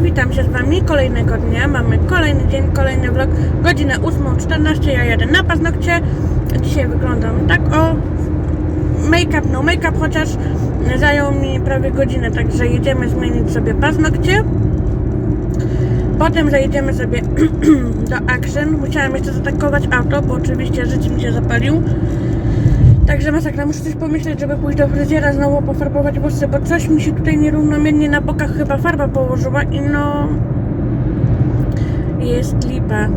Witam się z Wami kolejnego dnia. Mamy kolejny dzień, kolejny vlog. Godzinę 8.14, ja jadę na paznokcie. Dzisiaj wyglądam tak o make-up, no make-up, chociaż zajął mi prawie godzinę, także jedziemy zmienić sobie paznokcie. Potem zajedziemy sobie do Action. Musiałam jeszcze zatankować auto, bo oczywiście życie mi się zapalił. Także masakra, muszę coś pomyśleć, żeby pójść do fryzjera, znowu pofarbować włosy, bo coś mi się tutaj nierównomiernie na bokach chyba farba położyła i no... Jest lipa.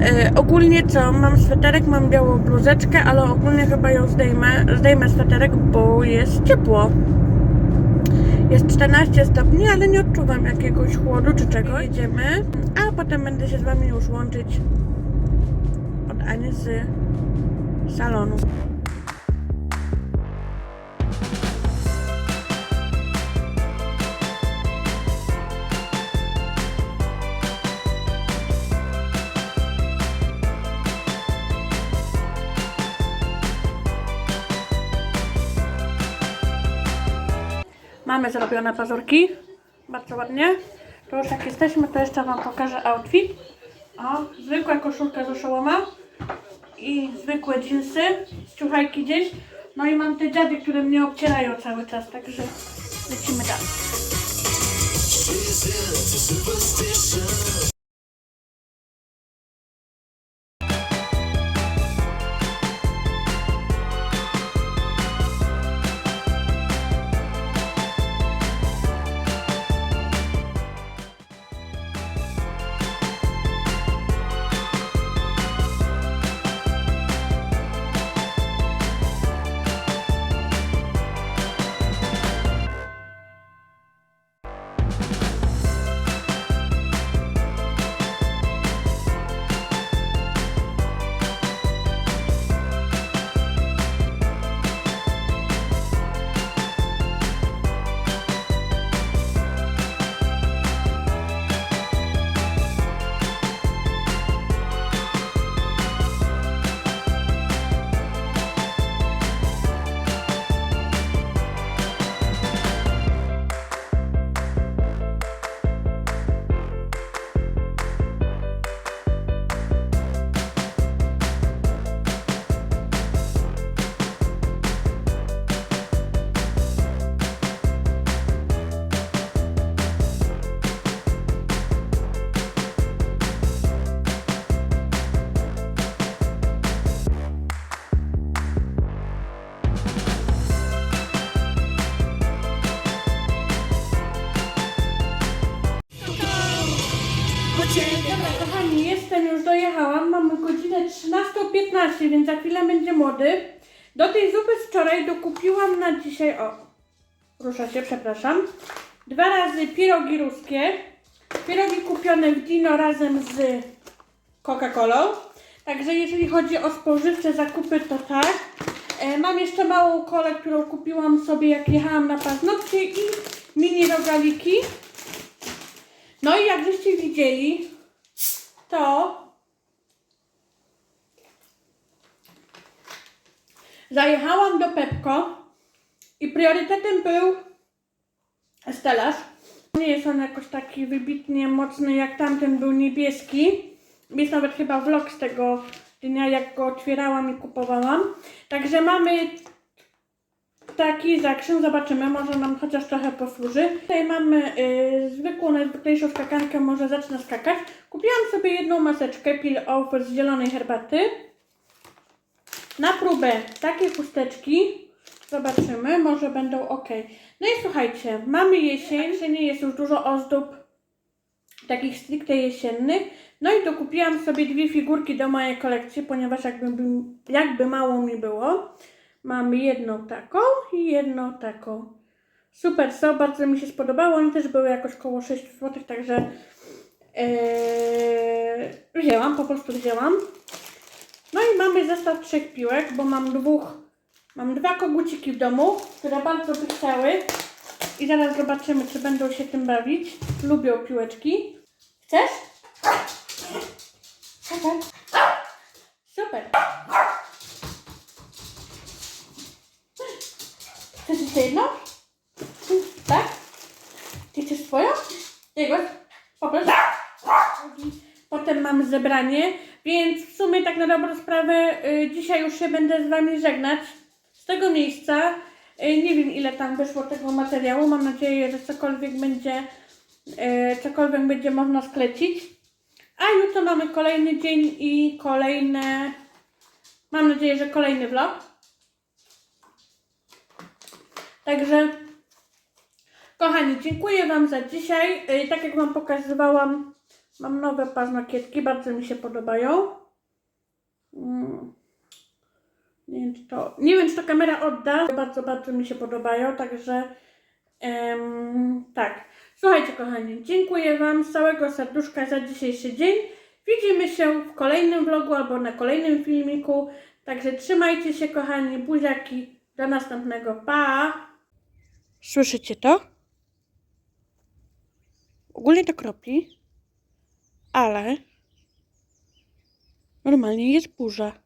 E, ogólnie co, mam sweterek, mam białą bluzeczkę, ale ogólnie chyba ją zdejmę, zdejmę sweterek, bo jest ciepło. Jest 14 stopni, ale nie odczuwam jakiegoś chłodu czy czego. Jedziemy, a potem będę się z Wami już łączyć od Ani z salonu. Mamy zrobione pazurki. Bardzo ładnie. To już jak jesteśmy, to jeszcze Wam pokażę outfit. O, zwykła koszulka z oszołoma i zwykłe dżinsy, ciuchajki gdzieś. No i mam te dziady, które mnie obcierają cały czas, także lecimy dalej. Już dojechałam. Mamy godzinę 13.15, więc za chwilę będzie młody. Do tej zupy z wczoraj dokupiłam na dzisiaj. O, rusza się, przepraszam. Dwa razy pirogi ruskie. Pirogi kupione w Dino razem z Coca-Colą. Także jeżeli chodzi o spożywcze zakupy, to tak. E, mam jeszcze małą kolę, którą kupiłam sobie jak jechałam na paznokcie i mini rogaliki. No i jak żeście widzieli, to zajechałam do Pepko i priorytetem był stelaż. Nie jest on jakoś taki wybitnie mocny jak tamten był niebieski. Jest nawet chyba vlog z tego dnia, jak go otwierałam i kupowałam. Także mamy taki zakrzyn, zobaczymy, może nam chociaż trochę posłuży. Tutaj mamy y, zwykłą, najzwyklejszą skakankę, może zacznę skakać. Kupiłam sobie jedną maseczkę Peel Off z zielonej herbaty. Na próbę takie chusteczki. Zobaczymy, może będą ok. No i słuchajcie, mamy jesień, nie jest już dużo ozdób takich stricte jesiennych. No i dokupiłam sobie dwie figurki do mojej kolekcji, ponieważ jakby, jakby mało mi było. Mamy jedną taką i jedną taką. Super są, bardzo mi się spodobało. One też były jakoś koło 6 zł, także ee, wzięłam, po prostu wzięłam. No i mamy zestaw trzech piłek, bo mam dwóch, mam dwa koguciki w domu, które bardzo by chciały. I zaraz zobaczymy, czy będą się tym bawić. Lubią piłeczki. Chcesz? Super. jedną? No. Tak? Ty chcesz swoją? Jego? Poproszę. Potem mam zebranie, więc w sumie tak na dobrą sprawę y, dzisiaj już się będę z Wami żegnać z tego miejsca. Y, nie wiem ile tam wyszło tego materiału, mam nadzieję, że cokolwiek będzie, y, cokolwiek będzie można sklecić. A jutro mamy kolejny dzień i kolejne, mam nadzieję, że kolejny vlog. Także Kochani, dziękuję Wam za dzisiaj. Yy, Tak jak Wam pokazywałam, mam nowe paznokietki, bardzo mi się podobają. Mm. Nie wiem, czy to, nie wiem, czy to kamera odda. Bardzo, bardzo mi się podobają, także em, tak. Słuchajcie, kochani, dziękuję Wam z całego serduszka za dzisiejszy dzień. Widzimy się w kolejnym vlogu albo na kolejnym filmiku. Także trzymajcie się, kochani, buziaki. Do następnego. Pa! Słyszycie to? Ogólnie to kropli, ale normalnie jest burza.